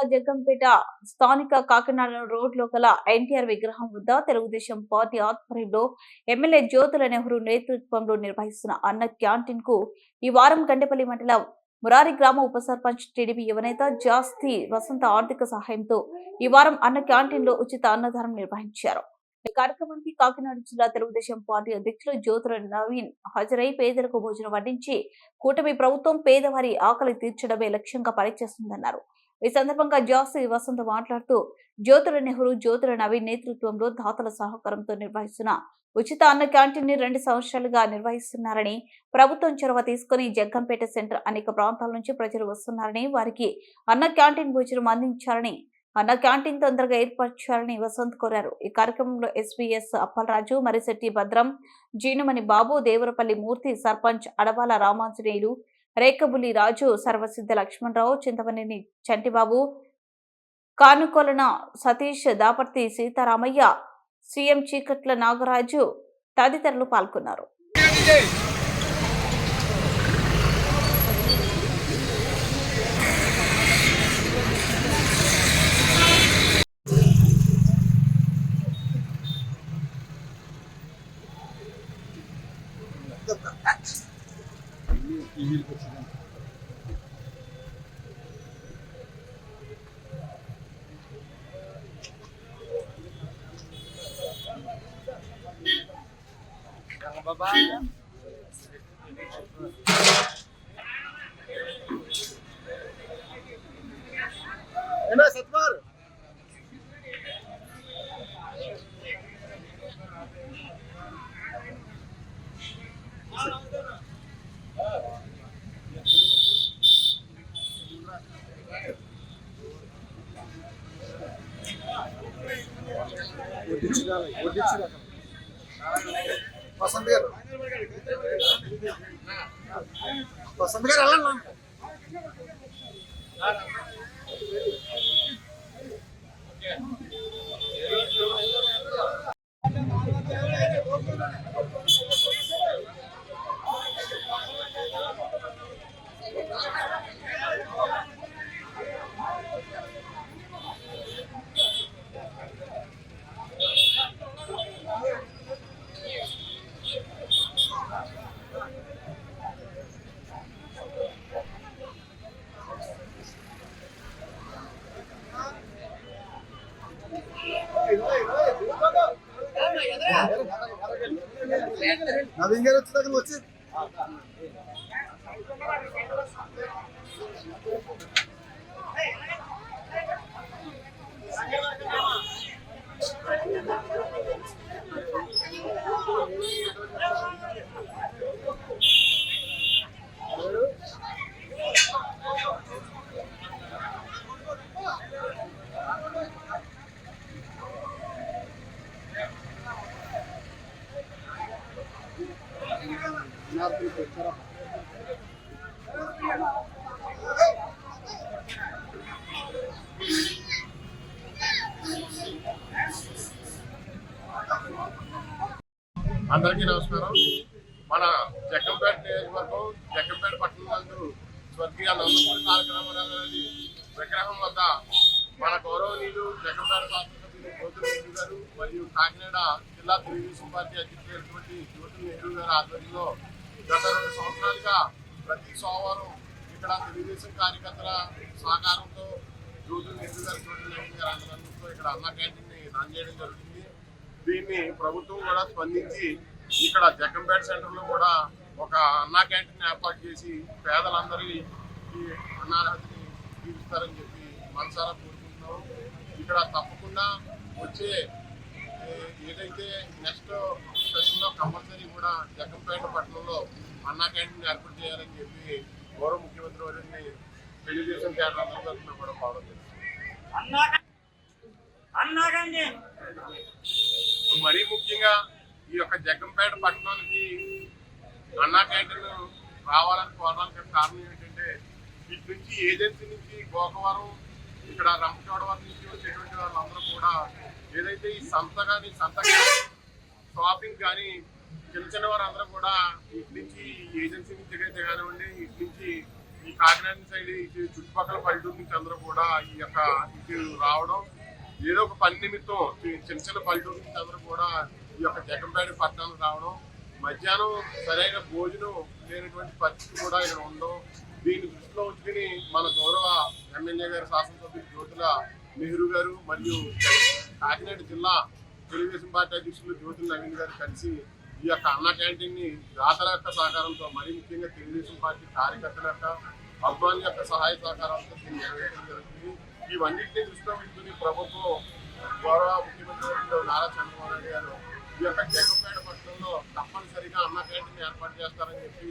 జిల్లా జగ్గంపేట స్థానిక కాకినాడ రోడ్ లోకల ఎన్టీఆర్ విగ్రహం వద్ద తెలుగుదేశం పార్టీ ఆధ్వర్యంలో ఎమ్మెల్యే జ్యోతుల నెహ్రూ నేతృత్వంలో నిర్వహిస్తున్న అన్న క్యాంటీన్కు ఈ వారం గండేపల్లి మండలం మురారి గ్రామ ఉప సర్పంచ్ టీడీపీ యువనేత జాస్తి వసంత ఆర్థిక సహాయంతో ఈ వారం అన్న క్యాంటీన్లో ఉచిత అన్నదానం నిర్వహించారు. ఈ కార్యక్రమానికి కాకినాడ జిల్లా తెలుగుదేశం పార్టీ అధ్యక్షులు జ్యోతుల నవీన్ హాజరై పేదలకు భోజనం వడ్డించి కూటమి ప్రభుత్వం పేదవారి ఆకలి తీర్చడమే లక్ష్యంగా పనిచేస్తుందన్నారు. ఈ సందర్భంగా జాసి వసంత మాట్లాడుతూ జ్యోతుల నెహ్రూ జ్యోతుల నవీన్ నేతృత్వంలో దాతల సహకారంతో నిర్వహిస్తున్న ఉచిత అన్న క్యాంటీన్ని రెండు సంవత్సరాలుగా నిర్వహిస్తున్నారని ప్రభుత్వం చొరవ తీసుకుని జగ్గంపేట సెంటర్ అనేక ప్రాంతాల నుంచి ప్రజలు వస్తున్నారని వారికి అన్న క్యాంటీన్ భోజనం అందించాలని అన్న క్యాంటీన్ తొందరగా ఏర్పాటు చేయాలని వసంత్ కోరారు. ఈ కార్యక్రమంలో ఎస్వీఎస్ అప్పలరాజు మరిశెట్టి భద్రం జీనుమణి బాబు దేవరపల్లి మూర్తి సర్పంచ్ అడవాల రామాంజనేయులు రేకబులి రాజు సర్వసిద్ధ లక్ష్మణరావు చింతమనేని చంటిబాబు కానుకొలన సతీష్ దాపర్తి సీతారామయ్య సీఎం చీకట్ల నాగరాజు తదితరులు పాల్గొన్నారు. İyi kaçırdım. Bye-bye. వసంత్ గారు వసంత్ గారు వెళ్ళండి నవీన్ గారు వచ్చేదాకా వచ్చి అందరికీ నమస్కారం. మన జగ్గంపేట నియోజకవర్గం జగ్గంపేట పట్టణం నందు స్వర్గీయ నందమూరి తారక రామారావు గారి విగ్రహం వద్ద మన గౌరవనీయులు జగ్గంపేట శాసనసభ్యులు జ్యోతుల నెహ్రూ గారు మరియు కాకినాడ జిల్లా తెలుగుదేశం పార్టీ అధ్యక్షులైనటువంటి జ్యోతుల నెహ్రూ గారి ఆధ్వర్యంలో గత రెండు సంవత్సరాలుగా ప్రతి సోమవారం ఇక్కడ తెలుగుదేశం కార్యకర్తల సహకారంతో జ్యోతుల నెహ్రూ గారు జ్యోతుల నెహ్రూ గారు అందరితో ఇక్కడ అన్న క్యాంటీన్ రన్ చేయడం జరుగుతుంది. దీన్ని ప్రభుత్వం కూడా స్పందించి ఇక్కడ జగ్గంపేట సెంటర్లో కూడా ఒక అన్నా క్యాంటీన్ ఏర్పాటు చేసి పేదలందరికీ ఈ తీరుస్తారని చెప్పి మనసారా కోరుకుంటున్నాం. ఇక్కడ తప్పకుండా వచ్చే ఏదైతే నెక్స్ట్ సెషన్లో కంపల్సరీ కూడా జగ్గంపేట పట్టణంలో అన్నా క్యాంటీన్ ఏర్పాటు చేయాలని చెప్పి గౌరవ ముఖ్యమంత్రి వారిని తెలుగుదేశం కేంద్ర అందరి తరఫున కూడా కావడం అన్నా అన్నా మరీ ముఖ్యంగా ఈ యొక్క జగ్గంపేట పట్టణానికి అన్నా క్యాంటీన్ రావాలని కోరడానికి కారణం ఏంటంటే ఇటు నుంచి ఏజెన్సీ నుంచి గోకవరం ఇక్కడ రంపచోడవరం నుంచి వచ్చేటువంటి వాళ్ళందరూ కూడా ఏదైతే ఈ సంత కానీ సంత షాపింగ్ కానీ చిన్న చిన్న వారందరూ కూడా ఇటు నుంచి ఏజెన్సీ నుంచి అయితే కానివ్వండి ఇటు నుంచి ఈ ఈ కాకినాడ సైడ్ ఇటు చుట్టుపక్కల పల్లెటూరు నుంచి అందరూ కూడా ఈ యొక్క ఇటు రావడం ఏదో ఒక పని నిమిత్తం చిన్న చిన్న పల్లెటూరు నుంచి అందరూ కూడా ఈ యొక్క జగంపేట పట్టణం రావడం మధ్యాహ్నం సరైన భోజనం లేనటువంటి పరిస్థితి కూడా ఇక్కడ ఉండడం దీన్ని దృష్టిలో ఉంచుకుని మన గౌరవ ఎమ్మెల్యే గారు శాసనసభ్యులు జ్యోతుల నెహ్రూ గారు మరియు కాకినాడ జిల్లా తెలుగుదేశం పార్టీ అధ్యక్షులు జ్యోతుల నవీన్ గారు కలిసి ఈ యొక్క అన్న క్యాంటీన్ని దాతల యొక్క సహకారంతో మరీ ముఖ్యంగా తెలుగుదేశం పార్టీ కార్యకర్తల యొక్క అభిమానుల యొక్క సహాయ సహకారాలతో దీన్ని ఇవన్నింటినీ దృష్టిలో ఉంచుకుని ప్రభుత్వం గౌరవ ముఖ్యమంత్రి నారా చంద్రబాబు నాయుడు గారు ఈ యొక్క జగన్పేట పట్టణంలో తప్పనిసరిగా అన్న క్యాంటీన్ ఏర్పాటు చేస్తారని చెప్పి